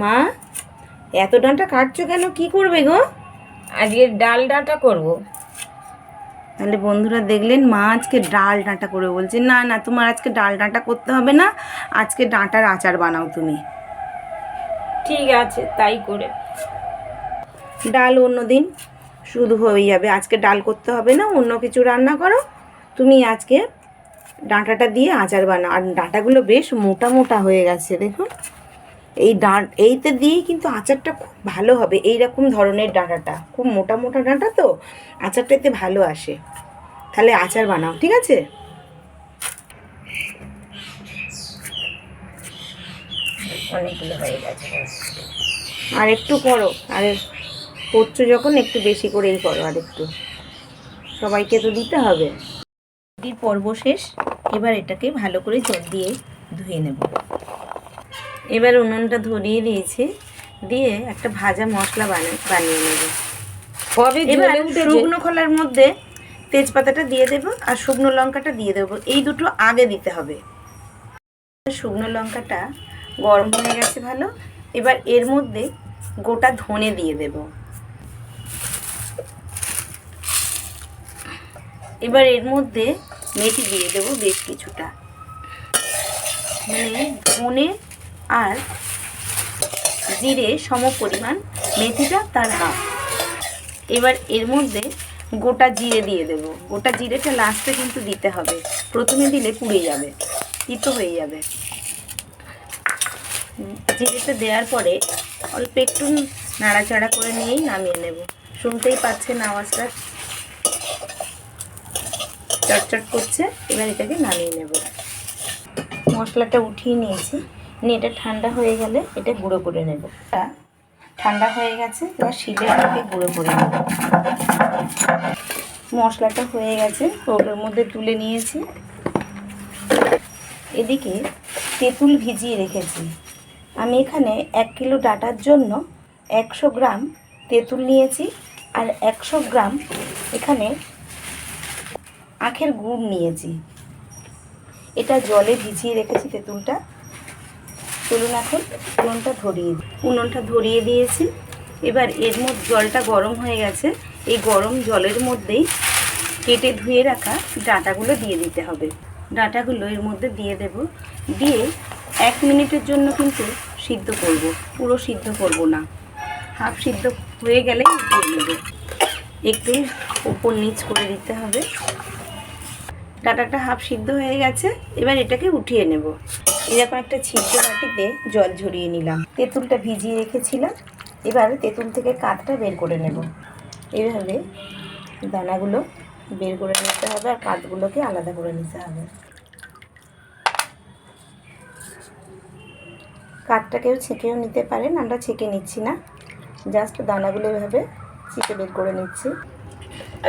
মা এত ডাঁটা কাটছো কেন? কি করবে গো? আজকে ডাল ডাঁটা করব। তাহলে বন্ধুরা দেখলেন মা আজকে ডাল ডাঁটা করে বলছে না না তোমার আজকে ডাল ডাঁটা করতে হবে না আজকে ডাঁটার আচার বানাও তুমি। ঠিক আছে তাই করে। ডাল অন্য দিন শুধু হয়ে যাবে। আজকে ডাল করতে হবে না অন্য কিছু রান্না করো। তুমি আজকে ডাঁটাটা দিয়ে আচার বানাও। আর ডাঁটাগুলো বেশ মোটা মোটা হয়ে গেছে দেখুন। এই ডাঁ এইতে দিয়েই কিন্তু আচারটা খুব ভালো হবে। এই রকম ধরনের ডাঁটাটা খুব মোটা মোটা ডাঁটা তো আচারটা এতে ভালো আসে। তাহলে আচার বানাও ঠিক আছে? অনেকগুলো হয়ে গেছে। আর একটু করো আর করছ যখন একটু বেশি করেই করো আর একটু। সবাইকে তো দিতে হবে। পর্ব শেষ। এবার এটাকে ভালো করে জল দিয়ে ধুয়ে নেব। এবার উনুনটা ধরিয়ে দিয়েছি দিয়ে একটা ভাজা মশলা বানিয়ে নেব। কবে এবার শুকনো খোলার মধ্যে তেজপাতাটা দিয়ে দেব আর শুকনো লঙ্কাটা দিয়ে দেবো। এই দুটো আগে দিতে হবে। শুকনো লঙ্কাটা গরম হয়ে গেছে ভালো। এবার এর মধ্যে গোটা ধনে দিয়ে দেব। এবার এর মধ্যে মেথি দিয়ে দেব বেশ কিছুটা। মানে ধনে আর জিরে সম পরিমাণ মেথিটা তার হাফ। এবার এর মধ্যে গোটা জিরে দিয়ে দেব। গোটা জিরেটা লাস্টে কিন্তু দিতে হবে। প্রথমে দিলে পুড়ে যাবে, তিতো হয়ে যাবে। জিরেটা দেওয়ার পরে অল্প একটু নাড়াচাড়া করে নিয়েই নামিয়ে নেব। শুনতেই পাচ্ছেন আওয়াজটা? চটচট করছে। এবার এটাকে নামিয়ে নেব। মশলাটা উঠিয়ে নিয়েছি। নিয়ে এটা ঠান্ডা হয়ে গেলে এটা গুঁড়ো করে নেব। ঠান্ডা হয়ে গেছে, এবার শিলে এটাকে গুঁড়ো করে নেব। মশলাটা হয়ে গেছে ওটার মধ্যে তুলে নিয়েছি। এদিকে তেঁতুল ভিজিয়ে রেখেছি। আমি এখানে এক কিলো ডাটার জন্য একশো গ্রাম তেঁতুল নিয়েছি আর একশো গ্রাম এখানে আখের গুড় নিয়েছি। এটা জলে ভিজিয়ে রেখেছি তেঁতুলটা। চলুন এখন উনুনটা ধরিয়ে উনুনটা ধরিয়ে দিয়েছি। এবার এর মধ্যে জলটা গরম হয়ে গেছে। এই গরম জলের মধ্যেই কেটে ধুয়ে রাখা ডাঁটাগুলো দিয়ে দিতে হবে। ডাঁটাগুলো এর মধ্যে দিয়ে দেব। দিয়ে এক মিনিটের জন্য কিন্তু সিদ্ধ করব। পুরো সিদ্ধ করব না। হাফ সিদ্ধ হয়ে গেলে একটু ওপর নিচ করে দিতে হবে। ডাটাটা হাফ সিদ্ধ হয়ে গেছে। এবার এটাকে উঠিয়ে নেব। এরকম একটা ছিদ্র বাটিতে জল ঝরিয়ে নিলাম। তেঁতুলটা ভিজিয়ে রেখেছিলাম। এবার তেঁতুল থেকে কাঠটা বের করে নেব। এভাবে দানাগুলো বের করে নিতে হবে আর কাঁধগুলোকে আলাদা করে নিতে হবে। কাঠটাকেও ছেঁকেও নিতে পারেন আমরা ছেঁকে নিচ্ছি না। জাস্ট দানাগুলো এভাবে ছেঁকে বের করে নিচ্ছি।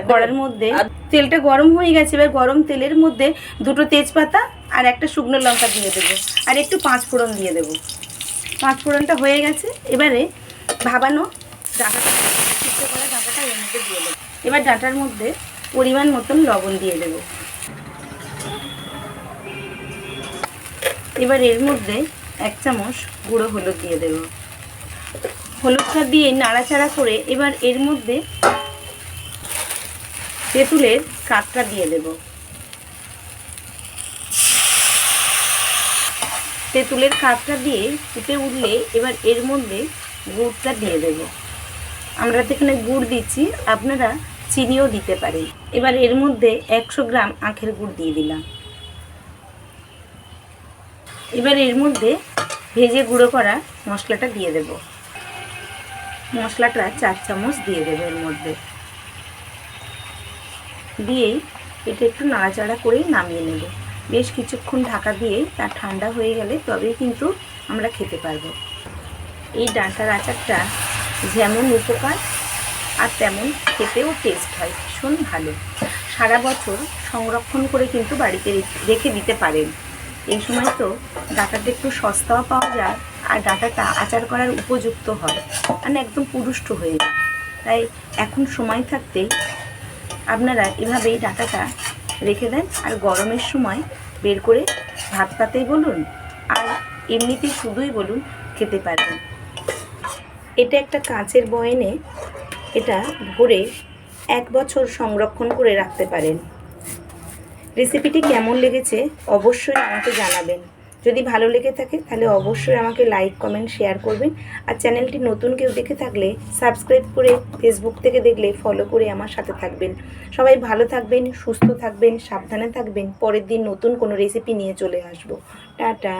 কড়ার মধ্যে তেলটা গরম হয়ে গেছে এবার গরম তেলের মধ্যে দুটো তেজপাতা আর একটা শুকনো লঙ্কা দিয়ে দেবো। আর একটু পাঁচ ফোড়ন দিয়ে দেবো। পাঁচ ফোড়নটা হয়ে গেছে, এবারে ভাবানো ডাঁটাটা ডাঁটাটা এর মধ্যে দিয়ে দেবো। এবার ডাঁটার মধ্যে পরিমাণ মতন লবণ দিয়ে দেবো। এবার এর মধ্যে এক চামচ গুঁড়ো হলুদ দিয়ে দেবো। হলুদটা দিয়ে নাড়াচাড়া করে এবার এর মধ্যে তেঁতুলের কাঠটা দিয়ে দেব। তেঁতুলের কাঠটা দিয়ে ফুটে উঠলে এবার এর মধ্যে গুড়টা দিয়ে দেব। আমরা তো এখানে গুড় দিচ্ছি, আপনারা চিনিও দিতে পারেন। এবার এর মধ্যে একশো গ্রাম আখের গুড় দিয়ে দিলাম। এবার এর মধ্যে ভেজে গুঁড়ো করা মশলাটা দিয়ে দেব। মশলাটা চার চামচ দিয়ে দেবো এর মধ্যে। দিয়েই এটা একটু নাড়াচাড়া করেই নামিয়ে নেব। বেশ কিছুক্ষণ ঢাকা দিয়ে তা ঠান্ডা হয়ে গেলে তবেই কিন্তু আমরা খেতে পারব। এই ডাঁটার আচারটা যেমন উপকার আর তেমন খেতেও টেস্ট হয়, ভীষণ ভালো। সারা বছর সংরক্ষণ করে কিন্তু বাড়িতে রেখে দিতে পারেন। এই সময় তো ডাঁটাটা একটু সস্তাও পাওয়া যায় আর ডাঁটাটা আচার করার উপযুক্ত হয় মানে একদম পুরুষ্ট হয়ে যায়। তাই এখন সময় থাকতে আপনারা এভাবেই ডাটাটা রেখে দেন আর গরমের সময় বের করে ভাতটাতেই বলুন আর এমনিতে শুধুই বলুন খেতে পারবেন। এটা একটা কাঁচের বয়নে এটা ভরে এক বছর সংরক্ষণ করে রাখতে পারেন। রেসিপিটি কেমন লেগেছে অবশ্যই আমাকে জানাবেন। যদি ভালো লেগে থাকে, তাহলে অবশ্যই আমাকে লাইক কমেন্ট শেয়ার করবেন। আর চ্যানেলটি নতুন কেউ দেখে থাকলে সাবস্ক্রাইব করে ফেসবুক থেকে দেখলে ফলো করে আমার সাথে থাকবেন। সবাই ভালো থাকবেন, সুস্থ থাকবেন, সাবধানে থাকবেন। পরের দিন নতুন কোনো রেসিপি নিয়ে চলে আসব। টাটা।